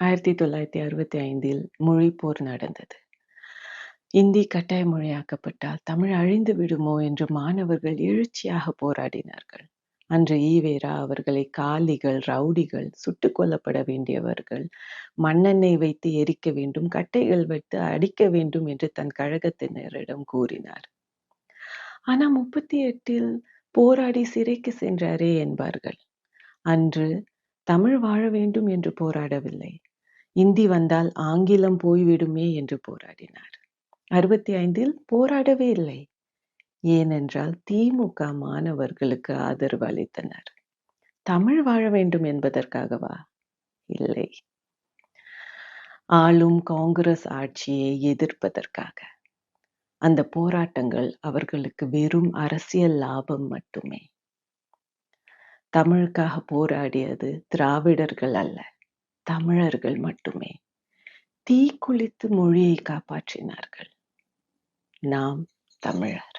ஆயிரத்தி தொள்ளாயிரத்தி அறுபத்தி ஐந்தில் மொழிப்போர் நடந்தது. இந்தி கட்டாய மொழியாக்கப்பட்டால் தமிழ் அழிந்து விடுமோ என்று மாணவர்கள் எழுச்சியாக போராடினார்கள். அன்று ஈவேரா அவர்களை காலிகள் ரவுடிகள் சுட்டுக் கொல்லப்பட வேண்டியவர்கள் மண்ணெண்ணெய் வைத்து எரிக்க வேண்டும் கட்டைகள் வைத்து அடிக்க வேண்டும் என்று தன் கழகத்தினரிடம் கூறினார். ஆனா முப்பத்தி எட்டில் போராடி சிறைக்கு சென்றாரே என்பார்கள். அன்று தமிழ் வாழ வேண்டும் என்று போராடவில்லை. இந்தி வந்தால் ஆங்கிலம் போய்விடுமே என்று போராடினார். அறுபத்தி ஐந்தில் போராடவே இல்லை. ஏனென்றால் திமுக மாணவர்களுக்கு ஆதரவு அளித்தனர். தமிழ் வாழ வேண்டும் என்பதற்காகவா? இல்லை. ஆளும் காங்கிரஸ் ஆட்சியை எதிர்ப்பதற்காக. அந்த போராட்டங்கள் அவர்களுக்கு வெறும் அரசியல் லாபம் மட்டுமே. தமிழுக்காக போராடியது திராவிடர்கள் அல்ல தமிழர்கள் மட்டுமே. தீக்குளித்து மொழியை காப்பாற்றினார்கள். நாம் தமிழர்.